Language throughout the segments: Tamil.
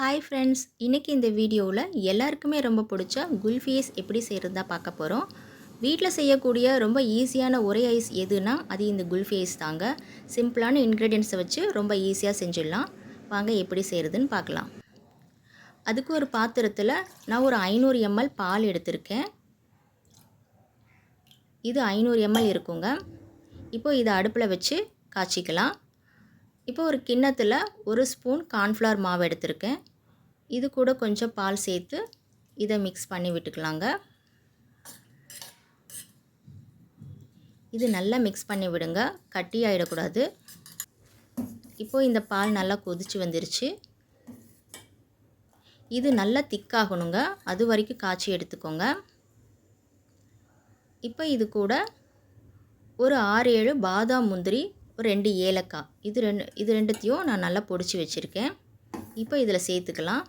ஹாய் ஃப்ரெண்ட்ஸ் இன்றைக்கி இந்த வீடியோவில் எல்லாருக்குமே ரொம்ப பிடிச்ச குல்ஃபீஸ் எப்படி செய்கிறதா பார்க்க போகிறோம் வீட்டில் செய்யக்கூடிய ரொம்ப ஈஸியான ஒரே ஐஸ் எதுனா அது இந்த குல்ஃபி ஐஸ் தாங்க. சிம்பிளான இன்க்ரீடியன்ஸை வச்சு ரொம்ப ஈஸியாக செஞ்சிடலாம். வாங்க எப்படி செய்கிறதுன்னு பார்க்கலாம். அதுக்கு ஒரு பாத்திரத்தில் நான் ஒரு ஐநூறு எம்எல் பால் எடுத்திருக்கேன். இது ஐநூறு எம்எல் இருக்குங்க. இப்போ இதை அடுப்பில் வச்சு காய்ச்சிக்கலாம். இப்போ ஒரு கிண்ணத்தில் ஒரு ஸ்பூன் கார்ன்ஃப்ளவர் மாவு எடுத்திருக்கேன். இது கூட கொஞ்சம் பால் சேர்த்து இதை மிக்ஸ் பண்ணி விட்டுக்கலாங்க. இது நல்லா மிக்ஸ் பண்ணி விடுங்க. கட்டி ஆகிடக்கூடாது இப்போது இந்த பால் நல்லா கொதிச்சு வந்துருச்சு. இது நல்லா திக்காகணுங்க அது வரைக்கும் காய்ச்சி எடுத்துக்கோங்க. இப்போ இது கூட ஒரு ஆறு ஏழு பாதாம் முந்திரி ஒரு ரெண்டு ஏலக்காய். இது ரெண்டு இது ரெண்டுத்தையும் நான் நல்லா பொடிச்சு வச்சுருக்கேன். இப்போ இதில் சேர்த்துக்கலாம்.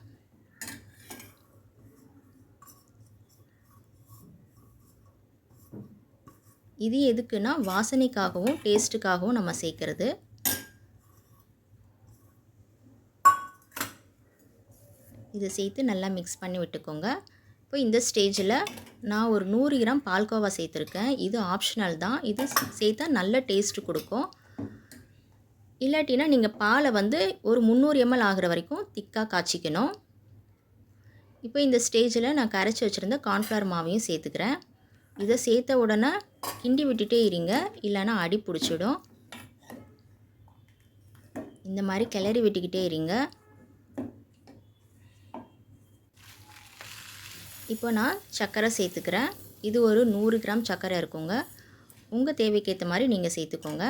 இது எதுக்குன்னா வாசனைக்காகவும் டேஸ்ட்டுக்காகவும் நம்ம சேர்க்குறது. இதை சேர்த்து நல்லா மிக்ஸ் பண்ணி விட்டுக்கோங்க. இப்போ இந்த ஸ்டேஜில் நான் ஒரு நூறு கிராம் பால்கோவா சேர்த்துருக்கேன். இது ஆப்ஷனல் தான். இது சேர்த்தா நல்ல டேஸ்ட்டு கொடுக்கும். இல்லாட்டினா நீங்கள் பாலை வந்து ஒரு முந்நூறு எம்எல் ஆகிற வரைக்கும் திக்காக காய்ச்சிக்கணும். இப்போ இந்த ஸ்டேஜில் நான் கரைச்சி வச்சுருந்த கார்ன்ஃப்ளவர் மாவையும் சேர்த்துக்கிறேன். இதை சேர்த்த உடனே கிண்டி விட்டுட்டே இருங்க. இல்லைன்னா அடி பிடிச்சிடும். இந்த மாதிரி கிளறி விட்டுக்கிட்டே இருங்க. இப்போ நான் சர்க்கரை சேர்த்துக்கிறேன். இது ஒரு நூறு கிராம் சர்க்கரை இருக்குங்க. உங்கள் தேவைக்கேற்ற மாதிரி நீங்கள் சேர்த்துக்கோங்க.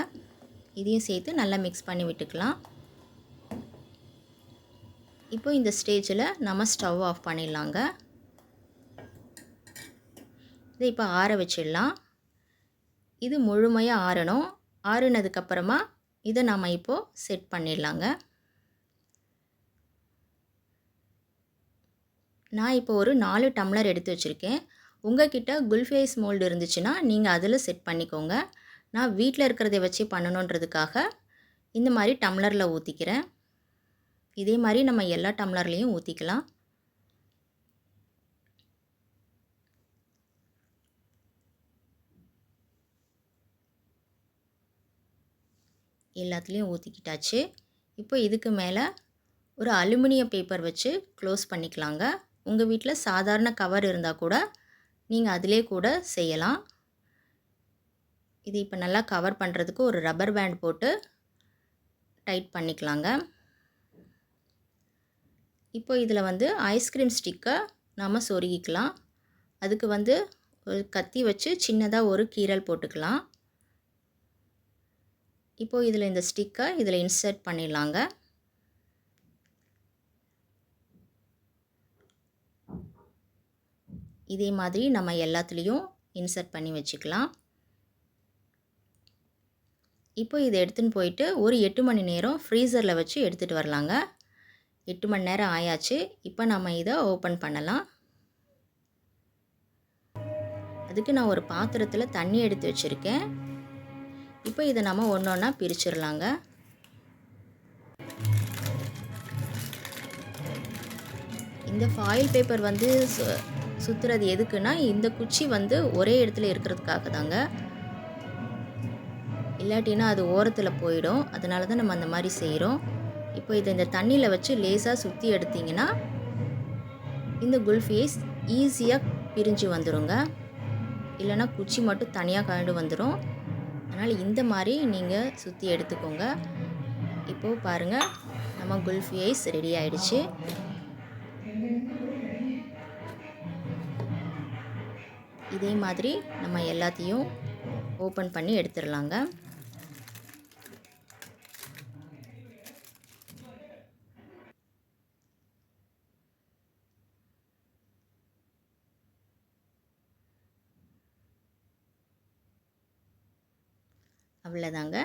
இதையும் சேர்த்து நல்லா மிக்ஸ் பண்ணி விட்டுக்கலாம். இப்போ இந்த ஸ்டேஜில் நம்ம ஸ்டவ் ஆஃப் பண்ணிடலாங்க. இதை இப்போ ஆற வச்சிடலாம். இது முழுமையாக ஆறணும். ஆறுனதுக்கப்புறமா இதை நம்ம இப்போது செட் பண்ணிடலாங்க. நான் இப்போ ஒரு நாலு டம்ளர் எடுத்து வச்சுருக்கேன். உங்ககிட்ட குல்ஃபேஸ் மோல்டு இருந்துச்சுன்னா நீங்கள் அதில் செட் பண்ணிக்கோங்க. நான் வீட்டில் இருக்கிறத வச்சு பண்ணணுன்றதுக்காக இந்த மாதிரி டம்ளரில் ஊற்றிக்கிறேன் இதே மாதிரி நம்ம எல்லா டம்ளர்லேயும் ஊற்றிக்கலாம் எல்லாத்துலேயும் ஊற்றிக்கிட்டாச்சு இப்போ இதுக்கு மேலே ஒரு அலுமினிய பேப்பர் வச்சு க்ளோஸ் பண்ணிக்கலாங்க. உங்கள் வீட்டில் சாதாரண கவர் இருந்தால் கூட நீங்கள் அதிலே கூட செய்யலாம். இது இப்போ நல்லா கவர் பண்ணுறதுக்கு ஒரு ரப்பர் பேண்ட் போட்டு டைட் பண்ணிக்கலாங்க. இப்போ இதில் வந்து ஐஸ்கிரீம் ஸ்டிக்கை நாம் சொருகிக்கலாம். அதுக்கு வந்து ஒரு கத்தி வச்சு சின்னதாக ஒரு கீரல் போட்டுக்கலாம். இப்போது இதில் இந்த ஸ்டிக்கை இதில் இன்சர்ட் பண்ணிடலாங்க. இதே மாதிரி நம்ம எல்லாத்துலேயும் இன்சர்ட் பண்ணி வச்சுக்கலாம். இப்போ இதை எடுத்துன்னு போயிட்டு ஒரு எட்டு மணி நேரம் ஃப்ரீசரில் வச்சு எடுத்துகிட்டு வரலாங்க. எட்டு மணி நேரம் ஆயாச்சு. இப்போ நம்ம இதை ஓப்பன் பண்ணலாம். அதுக்கு நான் ஒரு பாத்திரத்தில் தண்ணி எடுத்து வச்சுருக்கேன். இப்போ இதை நம்ம ஒன்று ஒன்றா பிரிச்சிடலாங்க இந்த ஃபாயில் பேப்பர் வந்து சு சுற்றுறது எதுக்குன்னா இந்த குச்சி வந்து ஒரே இடத்துல இருக்கிறதுக்காக தாங்க இல்லாட்டினா அது ஓரத்தில் போயிடும். அதனால தான் நம்ம அந்த மாதிரி செய்கிறோம் இப்போ இதை இந்த தண்ணியில் வச்சு லேசாக சுற்றி எடுத்திங்கன்னா இந்த குல்ஃபீஸ் ஈஸியாக பிரிஞ்சு வந்துடுங்க இல்லைனா குச்சி மட்டும் தனியாக கழண்டு வந்துடும் அதனால் இந்த மாதிரி நீங்கள் சுற்றி எடுத்துக்கோங்க. இப்போது பாருங்கள் நம்ம குல்ஃபி ஐஸ் ரெடி ஆயிடுச்சு. இதே மாதிரி நம்ம எல்லாத்தையும் ஓப்பன் பண்ணி எடுத்துடலாங்க. அவ்வளோதாங்க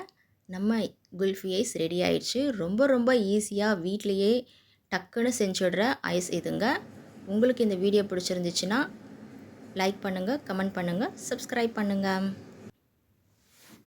நம்ம குல்ஃபி ஐஸ் ரெடி ஆயிடுச்சு. ரொம்ப ரொம்ப ஈஸியாக வீட்லேயே டக்குன்னு செஞ்சுடுற ஐஸ் இதுங்க. உங்களுக்கு இந்த வீடியோ பிடிச்சிருந்துச்சுன்னா லைக் பண்ணுங்கள் கமெண்ட் பண்ணுங்கள் சப்ஸ்கிரைப் பண்ணுங்கள்